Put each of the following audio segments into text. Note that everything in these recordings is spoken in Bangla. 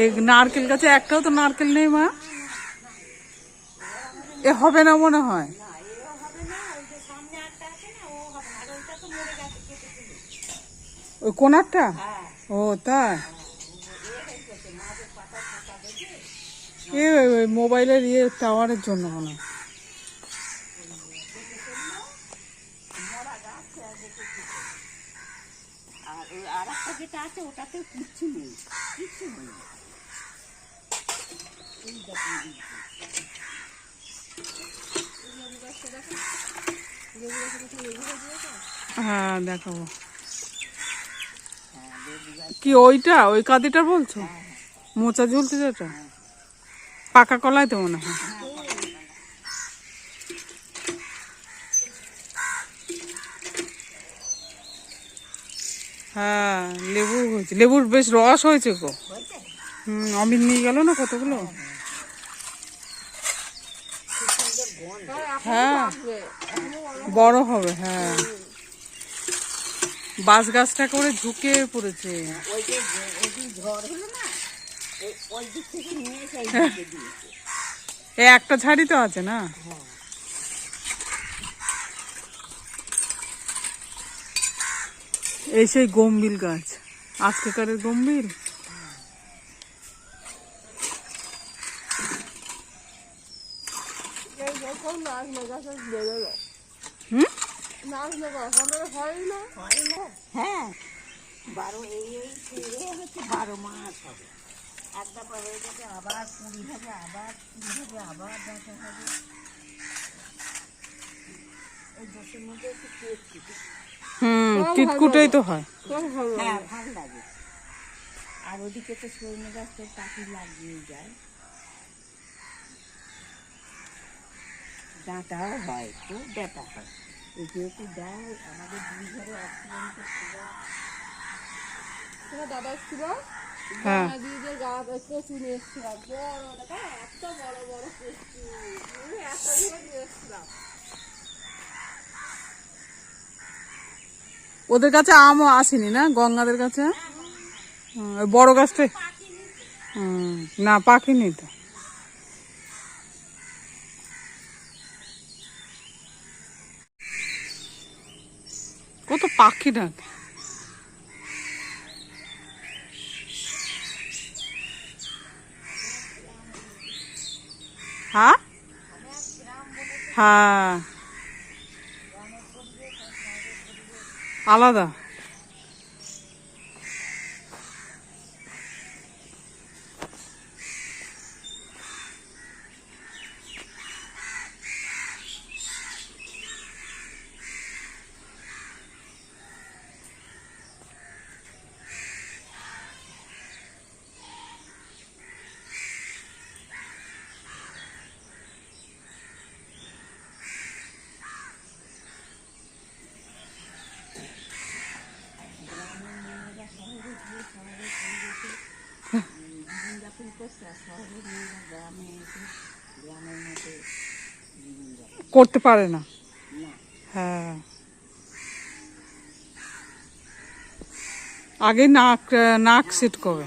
এই নারকেল গাছে একটাও তো নারকেল নেই, মা। এ হবে না মনে হয়। ওই কোনারটা? ও, তাই। এ মোবাইলের ইয়ে টাওয়ারের জন্য মনে হয়। আর একটা যেটা আছে ওটাতে কিচ্ছু নেই কিচ্ছু নেই। এই দেখুন হ্যাঁ দেখাবো। হ্যাঁ কি ওইটা? ওই কাদিটা বলছো? মোচা ঝুলছে যেটা? পাকা কলাই তো মনে হয় হ্যাঁ লেবু হয়েছে। লেবুর বেশ রস হয়েছে গো। হুম অমিত নিয়ে গেল না কতগুলো? হ্যাঁ বড় হবে হ্যাঁ। বাঁশ গাছটা করে ঝুঁকে পড়েছে। একটা ঝাড়ি তো আছে না? এই সেই গম্বিল গাছ। আজকেকারের গম্বিল হয়। বারো, এই এই হচ্ছে বারো মাস হবে। একটা আবার কুড়ি হবে, আবার হবে, আবার দেখা হবে। ওই দশের মধ্যে একটু কেক হুম টিটকুটাই তো হয়। হ্যাঁ ভালো লাগে। আর ওদিকে তো সৈন্য গাছ তো পাখি লাগিয়ে যায়। ডাঁটাও হয় খুব ডাঁটা হয়। এই যেহেতু দেয় আমাদের দুই ঘরে অক্সিজেন দাদা ছিল হ্যাঁ। দিদিদের গাছ কচু নিয়ে এসেছিলাম বড় দেখা এত বড় বড় আমি একটা ধরে নিয়ে এসেছিলাম ওদের কাছে আমও আসেনি না? গঙ্গাদের কাছে? বড় গাছটাই হুম, না পাখিনি তো কত পাখি ডাকে হ্যাঁ? হ্যাঁ। আলাদা। করতে পারে না। হ্যাঁ। আগে নাক নাক সিট করবে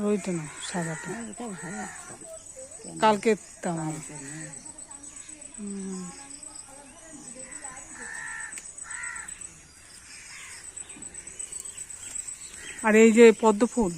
আর ওইটা না সাদাটা। ভালো কালকে তামাম আর এই যে পদ্ম ফুল।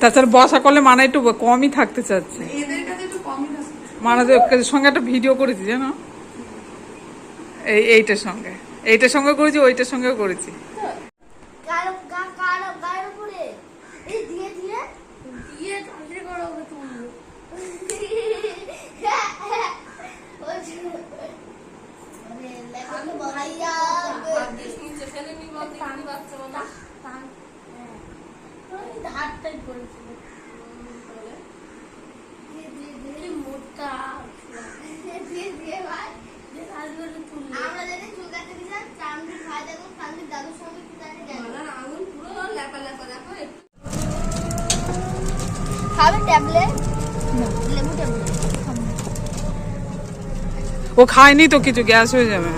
তাছাড়া বসা করলে মানে একটু কমই থাকতে চাচ্ছে। মানে কাছে একটু মানাদের সঙ্গে একটা ভিডিও করেছি জানো? এই এইটার সঙ্গে। এইটার সঙ্গে করেছি ওইটার সঙ্গেও করেছি। কালো গা কালো গায়ের উপরে এই দিয়ে দিয়ে দিয়ে কাছে করো ওকে তুলবো ওরে লেখাকে বলাইয়া দেশ নিচে ফেলে নি বলতে কি বাচ্চা বলো হাতটাই করেছিল দিয়ে দিয়ে দিয়ে মোটা দিয়ে দিয়ে ভাই আমরা যদি চুল কাটতে দিলাম চামড়ির ভাই দেখো চামড়ির দাদুর সঙ্গে চুল কাটতে গেল গলার আঙুল পুরো লেপা লেপা দেখো একটু খাবে ট্যাবলেট? লেবু ট্যাবলেট। ও খায়নি তো কিছু গ্যাস হয়ে যাবে।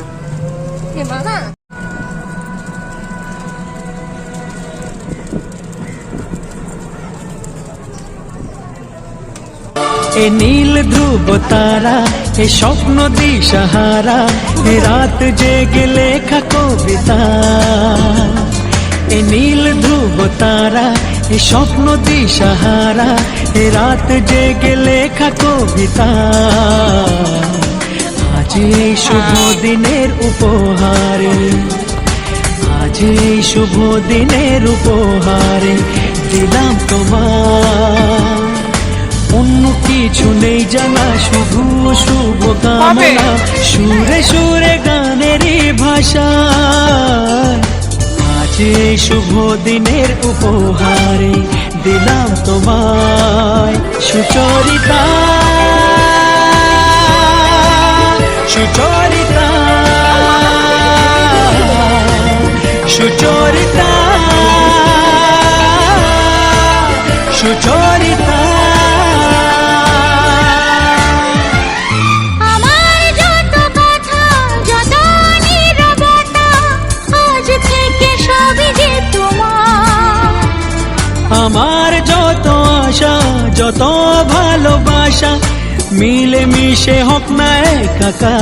না? এ নীল ধ্রুব তারা এ স্বপ্ন দিশাহারা এ রাত জেগে লেখা কবিতা। এ নীল ধ্রুব তারা এ স্বপ্ন দিশাহারা এ রাত জেগে লেখা কবিতা। আজ এই শুভ দিনের উপহারে আজ এই শুভ দিনের উপহারে দিলাম তোমার। অন্য কিছু নেই জানা শুধু শুভ কামনা। সুরে সুরে গানেরই ভাষা। এই শুভ দিনের উপহারে দিলাম তোমায় সুচরিতা। সুচরিতা। সুচরিতা। সুচরিতা। মিলে মিশে হোক না ডেকে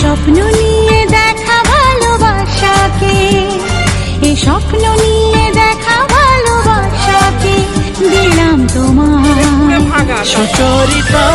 স্বপ্ন নিয়ে দেখা ভালোবাসাকে এই স্বপ্ন নিয়ে দেখা ভালোবাসাকে দিলাম তোমার সুচরিতা।